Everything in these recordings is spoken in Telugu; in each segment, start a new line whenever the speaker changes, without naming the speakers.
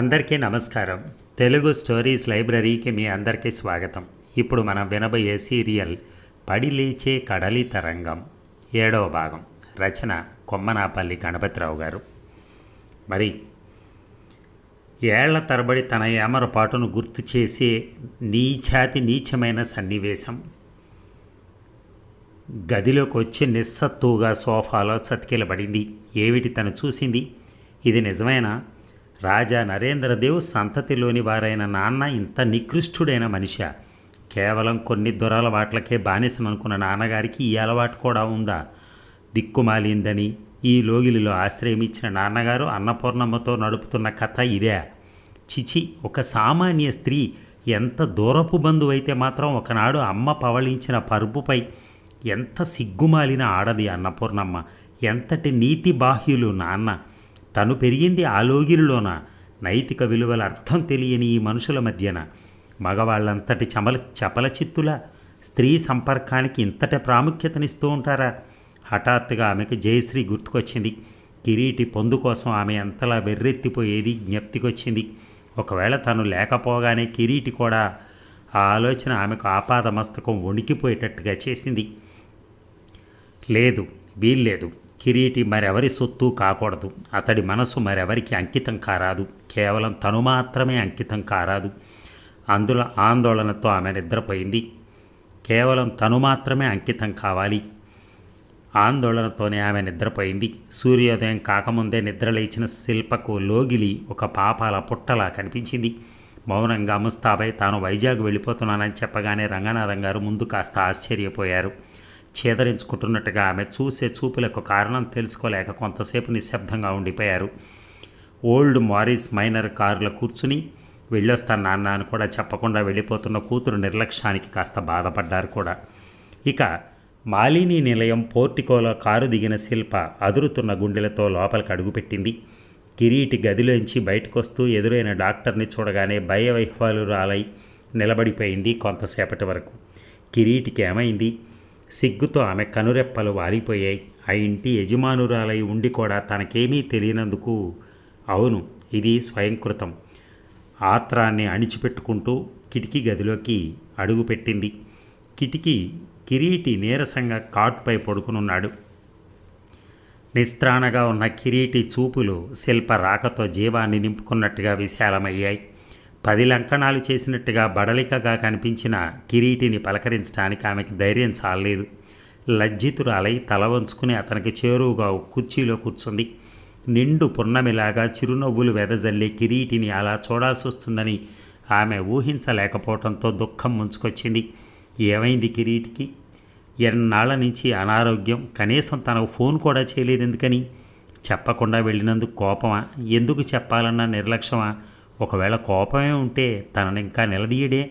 అందరికీ నమస్కారం. తెలుగు స్టోరీస్ లైబ్రరీకి మీ అందరికీ స్వాగతం. ఇప్పుడు మనం వినబోయే సీరియల్ పడిలీచే కడలి తరంగం. ఏడవ భాగం. రచన కొమ్మనాపల్లి గణపతిరావు గారు. మరి ఏళ్ళ తరబడి తన ఏమరపాటును గుర్తు చేసే నీచాతి నీచమైన సన్నివేశం. గదిలోకి వచ్చి నిస్సత్తుగా సోఫాలో చతికిలబడింది. ఏమిటి తను చూసింది? ఇది నిజమేనా? రాజా నరేంద్రదేవ్ సంతతిలోని వారైన నాన్న ఇంత నికృష్టుడైన మనిషి. కేవలం కొన్ని దురలవాట్లకే బానిసననుకున్న నాన్నగారికి ఈ అలవాటు కూడా ఉందా? దిక్కుమాలిందని ఈ లోగిలిలో ఆశ్రయం ఇచ్చిన నాన్నగారు అన్నపూర్ణమ్మతో నడుపుతున్న కథ ఇదే. చిచి ఒక సామాన్య స్త్రీ ఎంత దూరపు బంధువైతే మాత్రం ఒకనాడు అమ్మ పవళించిన పరుపుపై ఎంత సిగ్గుమాలిన ఆడది అన్నపూర్ణమ్మ. ఎంతటి నీతి బాహ్యులు నాన్న. తను పెరిగింది ఆలోగిలిలోన నైతిక విలువల అర్థం తెలియని ఈ మనుషుల మధ్యన. మగవాళ్ళంతటి చమల చపల చిత్తుల స్త్రీ సంపర్కానికి ఇంతటి ప్రాముఖ్యతనిస్తూ ఉంటారా? హఠాత్తుగా ఆమెకు జయశ్రీ గుర్తుకొచ్చింది. కిరీటి పొందు కోసం ఆమె ఎంతలా వెర్రెత్తిపోయేది జ్ఞప్తికొచ్చింది. ఒకవేళ తను లేకపోగానే కిరీటి కూడా ఆ ఆలోచన ఆమెకు ఆపాదమస్తకం వణికిపోయేటట్టుగా చేసింది. లేదు వీల్లేదు. కిరీటి మరెవరి సొత్తు కాకూడదు. అతడి మనసు మరెవరికి అంకితం కారాదు. కేవలం తను మాత్రమే అంకితం కారాదు. అందులో ఆందోళనతో ఆమె నిద్రపోయింది. కేవలం తను మాత్రమే అంకితం కావాలి. ఆందోళనతోనే ఆమె నిద్రపోయింది. సూర్యోదయం కాకముందే నిద్రలేచిన శిల్పకు లోగిలి ఒక పాపాల పుట్టలా కనిపించింది. మౌనంగా ముస్తాబై తాను వైజాగ్ వెళ్ళిపోతున్నానని చెప్పగానే రంగనాథం గారు ముందు కాస్త ఆశ్చర్యపోయారు. చేదరించుకుంటున్నట్టుగా ఆమె చూసే చూపులకు కారణం తెలుసుకోలేక కొంతసేపు నిశ్శబ్దంగా ఉండిపోయారు. ఓల్డ్ మారిస్ మైనర్ కారులో కూర్చుని వెళ్ళొస్తాను నాన్న అని కూడా చెప్పకుండా వెళ్ళిపోతున్న కూతురు నిర్లక్ష్యానికి కాస్త బాధపడ్డారు కూడా. ఇక మాలిని నిలయం పోర్టికోలో కారు దిగిన శిల్ప అదురుతున్న గుండెలతో లోపలికి అడుగుపెట్టింది కిరీటి గదిలోంచి బయటకొస్తూ ఎదురైన డాక్టర్ని చూడగానే భయవైహ్వాలురాలై నిలబడిపోయింది కొంతసేపటి వరకు. కిరీటికి ఏమైంది? సిగ్గుతో ఆమె కనురెప్పలు వారిపోయాయి ఆ ఇంటి యజమానురాలై ఉండి కూడా తనకేమీ తెలియనందుకు అవును ఇది స్వయంకృతం. ఆత్రాన్ని అణిచిపెట్టుకుంటూ కిటికీ గదిలోకి అడుగుపెట్టింది. కిటికీ కిరీటి నీరసంగా కాటుపై పడుకునున్నాడు. నిస్త్రాణగా ఉన్న కిరీటి చూపులు శిల్ప రాకతో జీవాన్ని నింపుకున్నట్టుగా విశాలమయ్యాయి. పది లంకణాలు చేసినట్టుగా బడలికగా కనిపించిన కిరీటిని పలకరించడానికి ఆమెకి ధైర్యం చాలలేదు. లజ్జితురాలై తల వంచుకుని అతనికి చేరువుగా కుర్చీలో కూర్చుంది. నిండు పున్నమిలాగా చిరునవ్వులు వెదజల్లే కిరీటిని అలా చూడాల్సి వస్తుందని ఆమె ఊహించలేకపోవడంతో దుఃఖం ముంచుకొచ్చింది. ఏమైంది కిరీటికి? ఎన్నాళ్ళ నుంచి అనారోగ్యం. కనీసం తనకు ఫోన్ కూడా చేయలేదు ఎందుకని చెప్పకుండా వెళ్ళినందుకు కోపమా? ఎందుకు చెప్పాలన్న నిర్లక్ష్యమా? ఒకవేళ కోపమే ఉంటే తనని ఇంకా నిలదీయడే.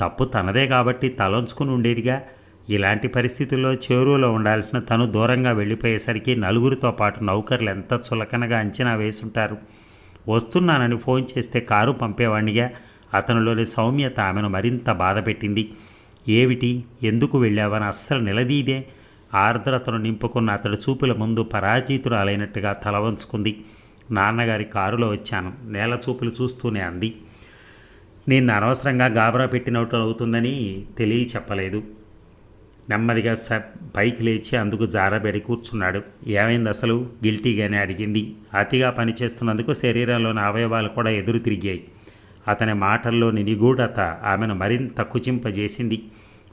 తప్పు తనదే కాబట్టి తలంచుకుని ఉండేదిగా. ఇలాంటి పరిస్థితుల్లో చేరువలో ఉండాల్సిన తను దూరంగా వెళ్ళిపోయేసరికి నలుగురితో పాటు నౌకర్లు ఎంత చులకనగా అంచనా వేసుంటారు. వస్తున్నానని ఫోన్ చేస్తే కారు పంపేవాణ్ణిగా. అతనిలోని సౌమ్యత ఆమెను మరింత బాధపెట్టింది ఏమిటి ఎందుకు వెళ్ళావని అస్సలు నిలదీదే. ఆర్ద్రతను నింపుకున్న అతడి చూపుల ముందు పరాజితురాలైనట్టుగా తల వంచుకుంది. నాన్నగారి కారులో వచ్చాను. నేల చూపులు చూస్తూనే అంది. నేను అనవసరంగా గాబరా పెట్టినట్టు అవుతుందని తెలియ చెప్పలేదు. నెమ్మదిగా స పైకి లేచి అందుకు జారబెడి కూర్చున్నాడు. ఏమైంది అసలు? గిల్టీగానే అడిగింది. అతిగా పనిచేస్తున్నందుకు శరీరంలోని అవయవాలు కూడా ఎదురు తిరిగాయి. అతని మాటల్లోని నిగూఢత ఆమెను మరింత కుచింపజేసింది.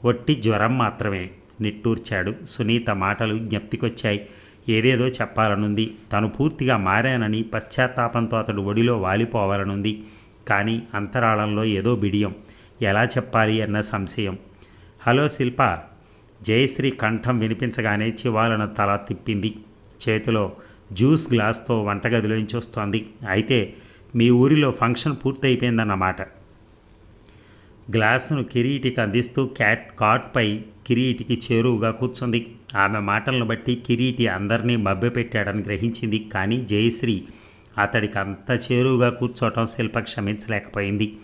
ఒట్టి జ్వరం మాత్రమే నిట్టూర్చాడు. సునీత మాటలు జ్ఞప్తికొచ్చాయి. ఏదేదో చెప్పాలనుంది. తను పూర్తిగా మారానని పశ్చాత్తాపంతో అతడు ఒడిలో వాలిపోవాలనుంది. కానీ అంతరాళంలో ఏదో బిడియం. ఎలా చెప్పాలి అన్న సంశయం. హలో శిల్ప. జయశ్రీ కంఠం వినిపించగానే చివాలను తల తిప్పింది. చేతిలో జ్యూస్ గ్లాస్తో వంటగదిలోంచి వస్తోంది అయితే మీ ఊరిలో ఫంక్షన్ పూర్తయిపోయిందన్నమాట. గ్లాసును కిరీటికి అందిస్తూ క్యాట్ కాట్పై కిరీటికి చేరువుగా కూర్చుంది. ఆమె మాటలను బట్టి కిరీటి అందరినీ మభ్యపెట్టాడని గ్రహించింది. కానీ జయశ్రీ అతడికి అంత చేరువుగా కూర్చోవటం శిల్ప క్షమించలేకపోయింది.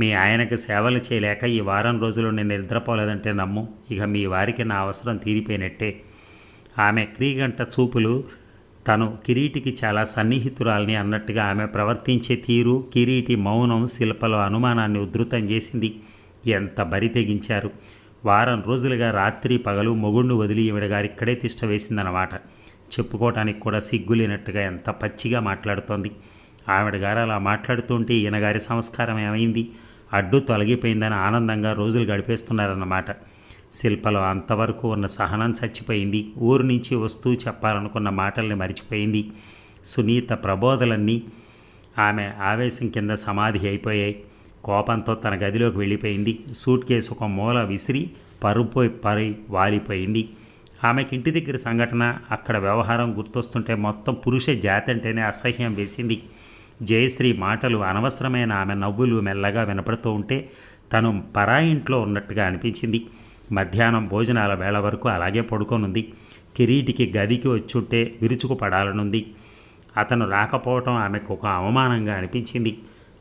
మీ ఆయనకు సేవలు చేయలేక ఈ వారం రోజులు నేను నిద్రపోలేదంటే నమ్ము. ఇక మీ వారికి నా అవసరం తీరిపోయినట్టే. ఆమె క్రీగంట చూపులు తను కిరీటికి చాలా సన్నిహితురాల్ని అన్నట్టుగా ఆమె ప్రవర్తించే తీరు కిరీటి మౌనం శిల్పలో అనుమానాన్ని ఉధృతం చేసింది. ఎంత బరి తెగించారు. వారం రోజులుగా రాత్రి పగలు మొగుణ్ణి వదిలి ఈవిడ గారు ఇక్కడే తిష్ట వేసిందన్నమాట. చెప్పుకోవటానికి కూడా సిగ్గులేనట్టుగా ఎంత పచ్చిగా మాట్లాడుతోంది. ఆవిడ గారు అలా మాట్లాడుతుంటే ఈయనగారి సంస్కారం ఏమైంది? అడ్డు తొలగిపోయిందని ఆనందంగా రోజులు గడిపేస్తున్నారన్నమాట. శిల్పలో అంతవరకు ఉన్న సహనం చచ్చిపోయింది. ఊరు నుంచి వస్తూ చెప్పాలనుకున్న మాటల్ని మరిచిపోయింది. సునీత ప్రబోధలన్నీ ఆమె ఆవేశం కింద సమాధి అయిపోయాయి. కోపంతో తన గదిలోకి వెళ్ళిపోయింది. సూట్ కేసు ఒక మూల విసిరి పరుపోయి పరి వాలిపోయింది. ఆమెకి ఇంటి దగ్గర సంఘటన అక్కడ వ్యవహారం గుర్తొస్తుంటే మొత్తం పురుష జాతి అంటేనే అసహ్యం వేసింది. జయశ్రీ మాటలు అనవసరమైన ఆమె నవ్వులు మెల్లగా వినపడుతూ ఉంటే తను పరా ఇంట్లో ఉన్నట్టుగా అనిపించింది. మధ్యాహ్నం భోజనాల వేళ వరకు అలాగే పడుకోనుంది. కిరీటికి గదికి వచ్చుంటే విరుచుకుపడాలనుంది అతను రాకపోవటం ఆమెకు ఒక అవమానంగా అనిపించింది.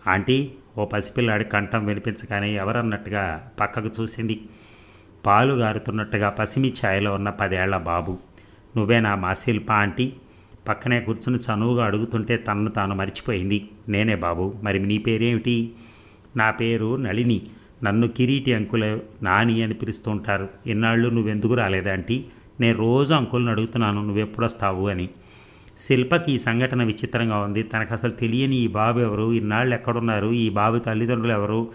ఆంటీ ఓ పసిపిల్లాడి కంఠం వినిపించగానే ఎవరన్నట్టుగా పక్కకు చూసింది. పాలు గారుతున్నట్టుగా పసిమి ఛాయలో ఉన్న పదేళ్ళ బాబు. నువ్వేనా మా శిల్ప ఆంటీ. పక్కనే కూర్చుని చనువుగా అడుగుతుంటే తనను తాను మర్చిపోయింది. నేనే బాబు. మరి నీ పేరేమిటి? నా పేరు నళిని. నన్ను కిరీటి అంకుల నాని అని పిలుస్తుంటారు ఇన్నాళ్ళు నువ్వెందుకు రాలేదంటీ నేను రోజు అంకుల్ని అడుగుతున్నాను. నువ్వెప్పుడొస్తావు అని. శిల్పకి ఈ సంఘటన విచిత్రంగా ఉంది. తనకు అసలు తెలియని ఈ బాబు ఎవరు ఇన్నాళ్ళు ఎక్కడున్నారు? ఈ బాబు తల్లిదండ్రులు ఎవరు?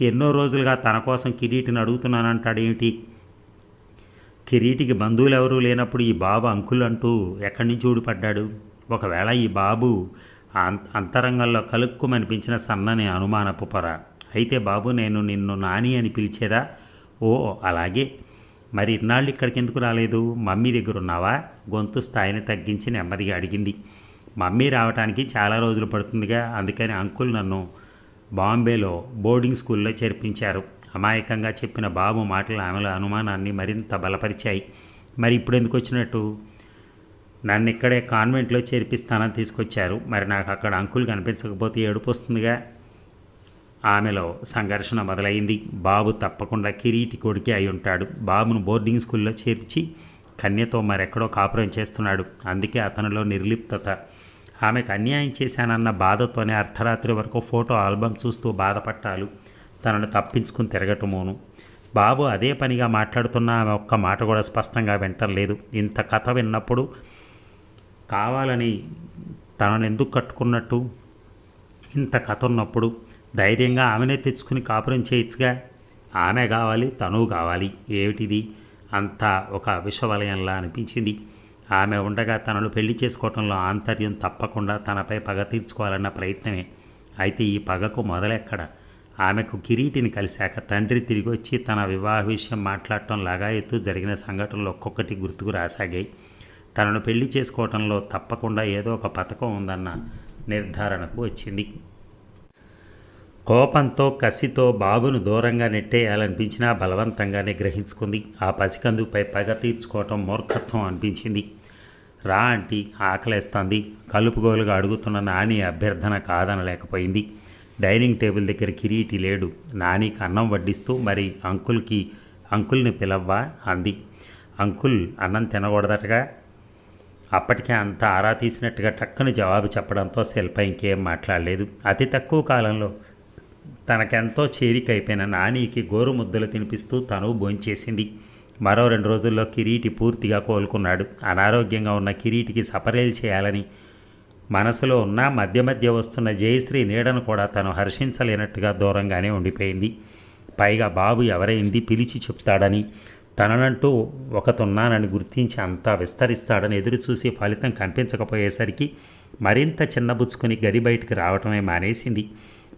ఎన్నో రోజులుగా తన కోసం కిరీటిని అడుగుతున్నానంటాడేమిటి కిరీటికి బంధువులు ఎవరూ లేనప్పుడు ఈ బాబు అంకుల్ అంటూ ఎక్కడి నుంచి ఊడిపడ్డాడు? ఒకవేళ ఈ బాబు అం- అంతరంగంలో కలుక్కుమనిపించిన సన్నని అనుమానపు పొర. అయితే బాబు నేను నిన్ను నాని అని పిలిచేదా? ఓ అలాగే. మరి ఇన్నాళ్ళు ఇక్కడికి ఎందుకు రాలేదు? మమ్మీ దగ్గర ఉన్నావా? గొంతు స్థాయిని తగ్గించి నెమ్మదిగా అడిగింది. మమ్మీ రావడానికి చాలా రోజులు పడుతుందిగా అందుకని అంకుల్ నన్ను బాంబేలో బోర్డింగ్ స్కూల్లో చేర్పించారు. అమాయకంగా చెప్పిన బాబు మాటలు ఆమెల అనుమానాన్ని మరింత బలపరిచాయి. మరి ఇప్పుడు ఎందుకు వచ్చినట్టు? నన్ను ఇక్కడే కాన్వెంట్లో చేర్పిస్తానని తీసుకొచ్చారు. మరి నాకు అక్కడ అంకుల్ కనిపించకపోతే ఏడుపు వస్తుందిగా. ఆమెలో సంఘర్షణ మొదలైంది. బాబు తప్పకుండా కిరీటి కొడుకే అయి ఉంటాడు. బాబును బోర్డింగ్ స్కూల్లో చేర్చి కన్యతో మరెక్కడో కాపురం చేస్తున్నాడు. అందుకే అతనిలో నిర్లిప్తత. ఆమెకు అన్యాయం చేశానన్న బాధతోనే అర్ధరాత్రి వరకు ఫోటో ఆల్బమ్ చూస్తూ బాధపట్టాలు. తనను తప్పించుకుని తిరగటమోను. బాబు అదే పనిగా మాట్లాడుతున్న ఆమె ఒక్క మాట కూడా స్పష్టంగా వింటం లేదు ఇంత కథ విన్నప్పుడు కావాలని తనను ఎందుకు కట్టుకున్నట్టు? ఇంత కథ ఉన్నప్పుడు ధైర్యంగా ఆమెనే తెచ్చుకుని కాపురం చేయొచ్చుగా ఆమె కావాలి తను కావాలి. ఏమిటిది? అంతా ఒక విషవలయంలా అనిపించింది. ఆమె ఉండగా తనను పెళ్ళి చేసుకోవటంలో ఆంతర్యం తప్పకుండా తనపై పగ తీర్చుకోవాలన్న ప్రయత్నమే. అయితే ఈ పగకు మొదలెక్కడ? ఆమెకు కిరీటిని కలిశాక తండ్రి తిరిగి వచ్చి తన వివాహ విషయం మాట్లాడటం లాగాయత్తు జరిగిన సంఘటనలు ఒక్కొక్కటి గుర్తుకు రాసాగాయి. తనను పెళ్ళి చేసుకోవటంలో తప్పకుండా ఏదో ఒక పథకం ఉందన్న నిర్ధారణకు వచ్చింది. కోపంతో కసితో బాబును దూరంగా నెట్టేయాలనిపించినా బలవంతంగానే గ్రహించుకుంది. ఆ పసికందుపై పగ తీర్చుకోవటం మూర్ఖత్వం అనిపించింది. రా ఆంటీ ఆకలేస్తుంది. కలుపుగోలుగా అడుగుతున్న నాని అభ్యర్థన కాదనలేకపోయింది. డైనింగ్ టేబుల్ దగ్గర కిరీటి లేడు. నానికి అన్నం వడ్డిస్తూ మరి అంకుల్కి అంకుల్ని పిలవ్వా? అంది. అంకుల్ అన్నం తినకూడదటగా? అప్పటికే అంత ఆరా తీసినట్టుగా టక్కుని జవాబు చెప్పడంతో శిల్ప ఇంకేం మాట్లాడలేదు. అతి తక్కువ కాలంలో తనకెంతో చేరికైపోయిన నానికి గోరు ముద్దలు తినిపిస్తూ తను భోంచేసింది. మరో రెండు రోజుల్లో కిరీటి పూర్తిగా కోలుకున్నాడు. అనారోగ్యంగా ఉన్న కిరీటికి సపరేలు చేయాలని మనసులో ఉన్న మధ్య మధ్య వస్తున్న జయశ్రీ నీడను కూడా తను హర్షించలేనట్టుగా దూరంగానే ఉండిపోయింది. పైగా బాబు ఎవరైంది పిలిచి చెప్తాడని తననంటూ ఒకతున్నానని గుర్తించి అంతా విస్తరిస్తాడని ఎదురుచూసి ఫలితం కనిపించకపోయేసరికి మరింత చిన్నబుచ్చుకొని గది బయటికి రావటమే మానేసింది.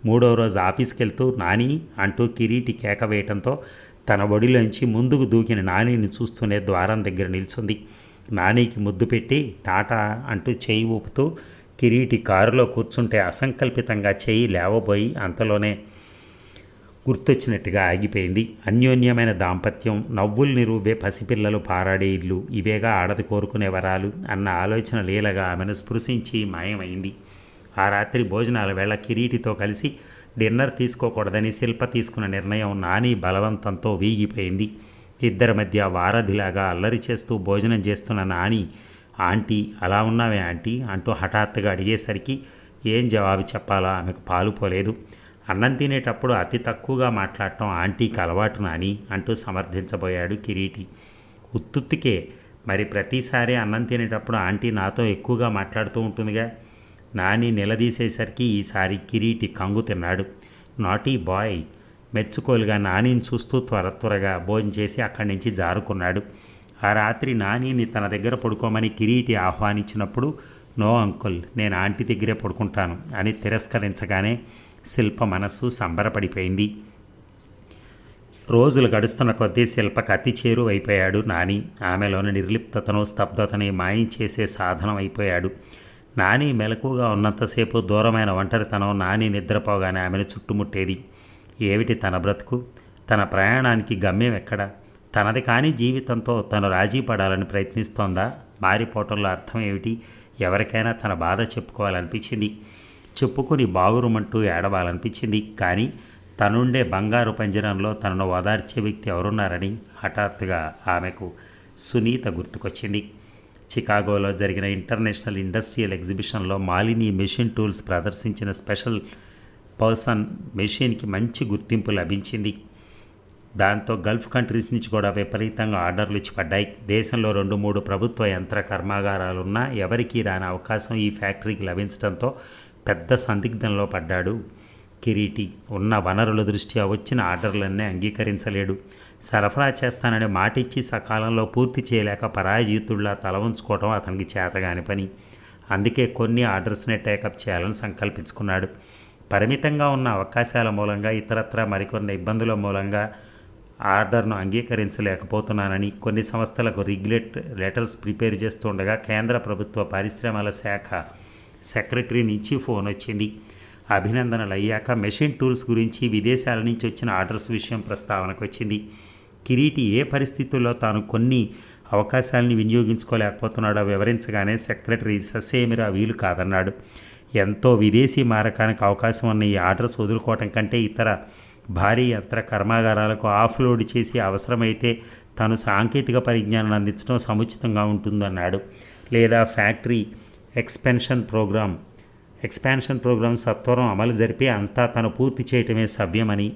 మూడో రోజు ఆఫీస్కి వెళ్తూ నాని అంటూ కిరీటి కేక వేయటంతో తన ఒడిలోంచి ముందుకు దూకిన నానిని చూస్తూనే ద్వారం దగ్గర నిల్చుంది. నానికి ముద్దు పెట్టి టాటా అంటూ చేయి ఊపుతూ కిరీటి కారులో కూర్చుంటే అసంకల్పితంగా చేయి లేవబోయి అంతలోనే గుర్తొచ్చినట్టుగా ఆగిపోయింది. అన్యోన్యమైన దాంపత్యం నవ్వులు నిరూపే పసిపిల్లలు పారాడే ఇల్లు ఇవేగా ఆడది కోరుకునే వరాలు అన్న ఆలోచన లీలగా ఆమెను స్పృశించి మాయమైంది. ఆ రాత్రి భోజనాల వేళ కిరీటితో కలిసి డిన్నర్ తీసుకోకూడదని శిల్ప తీసుకున్న నిర్ణయం నాని బలవంతంతో వీగిపోయింది. ఇద్దరి మధ్య వారధిలాగా అల్లరి చేస్తూ భోజనం చేస్తున్న నాని ఆంటీ అలా ఉన్నావే ఆంటీ? అంటూ హఠాత్తుగా అడిగేసరికి ఏం జవాబు చెప్పాలో? ఆమెకు పాలు పోలేదు. అన్నం తినేటప్పుడు అతి తక్కువగా మాట్లాడటం ఆంటీకి అలవాటు నాని అంటూ సమర్థించబోయాడు కిరీటి. ఉత్తుత్తికే మరి ప్రతిసారి అన్నం తినేటప్పుడు ఆంటీ నాతో ఎక్కువగా మాట్లాడుతూ ఉంటుందిగా. నాని నిలదీసేసరికి ఈసారి కిరీటి కంగు తిన్నాడు. నాటీ బాయ్ మెచ్చుకోలుగా నానిని చూస్తూ త్వర త్వరగా భోంచేసి అక్కడి నుంచి జారుకున్నాడు. ఆ రాత్రి నానిని తన దగ్గర పడుకోమని కిరీటి ఆహ్వానించినప్పుడు నో అంకుల్ నేను ఆంటీ దగ్గరే పడుకుంటాను అని తిరస్కరించగానే శిల్ప మనస్సు సంబరపడిపోయింది. రోజులు గడుస్తున్న కొద్దీ శిల్పకు అతి చేరువైపోయాడు నాని. ఆమెలోని నిర్లిప్తతను స్తబ్దతని మాయం చేసే సాధనం అయిపోయాడు. నాని మెలకుగా ఉన్నంతసేపు దూరమైన ఒంటరితనం నాని నిద్రపోగానే ఆమెను చుట్టుముట్టేది. ఏమిటి తన బ్రతుకు? తన ప్రయాణానికి గమ్యం ఎక్కడ? తనది కాని జీవితంతో తను రాజీ పడాలని ప్రయత్నిస్తోందా? మారిపోవటంలో అర్థం ఏమిటి? ఎవరికైనా తన బాధ చెప్పుకోవాలనిపించింది. చెప్పుకుని బాగురుమంటూ ఏడవాలనిపించింది. కానీ తనుండే బంగారు పంజరంలో తనను ఓదార్చే వ్యక్తి ఎవరున్నారని హఠాత్తుగా ఆమెకు సునీత గుర్తుకొచ్చింది. చికాగోలో జరిగిన ఇంటర్నేషనల్ ఇండస్ట్రియల్ ఎగ్జిబిషన్లో మాలిని మెషిన్ టూల్స్ ప్రదర్శించిన స్పెషల్ పర్సన్ మెషిన్కి మంచి గుర్తింపు లభించింది. దాంతో గల్ఫ్ కంట్రీస్ నుంచి కూడా విపరీతంగా ఆర్డర్లు ఇచ్చి పడ్డాయి. దేశంలో రెండు మూడు ప్రభుత్వ యంత్ర కర్మాగారాలున్నా ఎవరికీ రాని అవకాశం ఈ ఫ్యాక్టరీకి లభించడంతో పెద్ద సందిగ్ధంలో పడ్డాడు. కిరీటి ఉన్న వనరుల దృష్ట్యా వచ్చిన ఆర్డర్లన్నీ అంగీకరించలేడు. సరఫరా చేస్తానని మాటిచ్చి సకాలంలో పూర్తి చేయలేక పరాజీతుడిలా తల ఉంచుకోవడం అతనికి చేతగాని పని. అందుకే కొన్ని ఆర్డర్స్నే టేకప్ చేయాలని సంకల్పించుకున్నాడు. పరిమితంగా ఉన్న అవకాశాల మూలంగా ఇతరత్ర మరికొన్ని ఇబ్బందుల మూలంగా ఆర్డర్ను అంగీకరించలేకపోతున్నానని కొన్ని సంస్థలకు రిగ్యులేట్ లెటర్స్ ప్రిపేర్ చేస్తుండగా కేంద్ర ప్రభుత్వ పరిశ్రమల శాఖ సెక్రటరీ నుంచి ఫోన్ వచ్చింది. అభినందనలు అయ్యాక మెషిన్ టూల్స్ గురించి విదేశాల నుంచి వచ్చిన ఆర్డర్స్ విషయం ప్రస్తావనకు వచ్చింది కిరీటి ఏ పరిస్థితుల్లో తాను కొన్ని అవకాశాలని వినియోగించుకోలేకపోతున్నాడో వివరించగానే సెక్రటరీ ససేమిరా వీలు కాదన్నాడు. ఎంతో విదేశీ మారకానికి అవకాశం ఉన్న ఈ ఆర్డర్స్ వదులుకోవటం కంటే ఇతర భారీ యంత్ర కర్మాగారాలకు ఆఫ్లోడ్ చేసి అవసరమైతే తాను సాంకేతిక పరిజ్ఞానాన్ని అందించడం సముచితంగా ఉంటుందన్నాడు. లేదా factory expansion programme expansion programme సత్వరం అమలు జరిపి అంతా తను పూర్తి చేయటమే సవ్యమని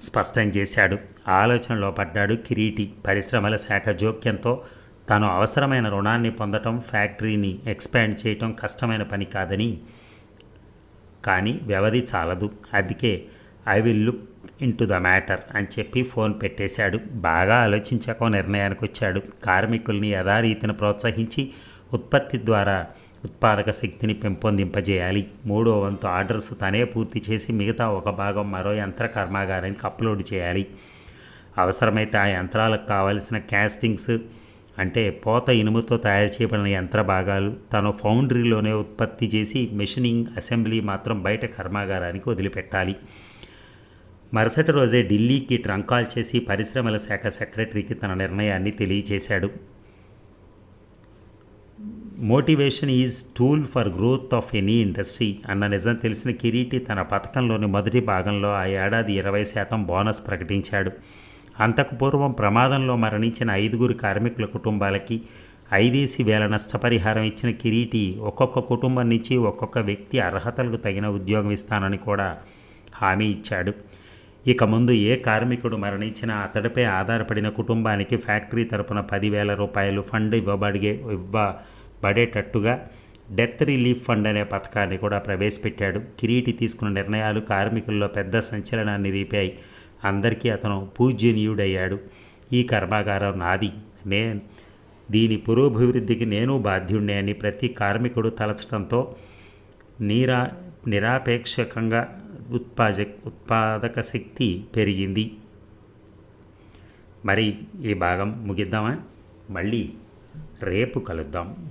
స్పష్టం చేశాడు. ఆలోచనలో పడ్డాడు కిరీటి. పరిశ్రమల శాఖ జోక్యంతో తాను అవసరమైన రుణాన్ని పొందటం ఫ్యాక్టరీని ఎక్స్పాండ్ చేయటం కష్టమైన పని కాదని. కానీ వ్యవధి చాలదు. అందుకే I will look into the matter అని చెప్పి ఫోన్ పెట్టేశాడు. బాగా ఆలోచించాక నిర్ణయానికి వచ్చాడు కార్మికుల్ని యథారీతిని ప్రోత్సహించి ఉత్పత్తి ద్వారా ఉత్పాదక శక్తిని పెంపొందింపజేయాలి. మూడో వంతు ఆర్డర్స్ తనే పూర్తి చేసి మిగతా ఒక భాగం మరో యంత్ర కర్మాగారానికి అప్లోడ్ చేయాలి. అవసరమైతే ఆ యంత్రాలకు కావలసిన క్యాస్టింగ్స్ అంటే పోత ఇనుముతో తయారు చేయబడిన యంత్ర భాగాలు తను ఫౌండరీలోనే ఉత్పత్తి చేసి మెషినింగ్ అసెంబ్లీ మాత్రం బయట కర్మాగారానికి వదిలిపెట్టాలి. మరుసటి రోజే ఢిల్లీకి ట్రంక్ కాల్ చేసి పరిశ్రమల శాఖ సెక్రటరీకి తన నిర్ణయాన్ని తెలియజేశాడు. Motivation is tool for growth of any industry అన్న నిజం తెలిసిన కిరీటి తన పథకంలోని మొదటి భాగంలో ఆ ఏడాది ఇరవై శాతం బోనస్ ప్రకటించాడు. అంతకు పూర్వం ప్రమాదంలో మరణించిన ఐదుగురు కార్మికుల కుటుంబాలకి ఐదేసి వేల నష్టపరిహారం ఇచ్చిన కిరీటి ఒక్కొక్క కుటుంబం నుంచి ఒక్కొక్క వ్యక్తి అర్హతలకు తగిన ఉద్యోగం ఇస్తానని కూడా హామీ ఇచ్చాడు. ఇక ముందు ఏ కార్మికుడు మరణించినా అతడిపై ఆధారపడిన కుటుంబానికి ఫ్యాక్టరీ తరపున పదివేల రూపాయలు ఫండ్ ఇవ్వబడిగే పడేటట్టుగా డెత్ రిలీఫ్ ఫండ్ అనే పథకాన్ని కూడా ప్రవేశపెట్టాడు. కిరీటి తీసుకున్న నిర్ణయాలు కార్మికుల్లో పెద్ద సంచలనాన్ని రేపాయి. అందరికీ అతను పూజ్యనీయుడయ్యాడు ఈ కర్మాగారం నాది. నే దీని పురోభివృద్ధికి నేను బాధ్యుణ్ణే అని ప్రతి కార్మికుడు తలచడంతో నీరా నిరాపేక్షకంగా ఉత్పాద ఉత్పాదక శక్తి పెరిగింది. మరి ఈ భాగం ముగిద్దామా? మళ్ళీ రేపు కలుద్దాం.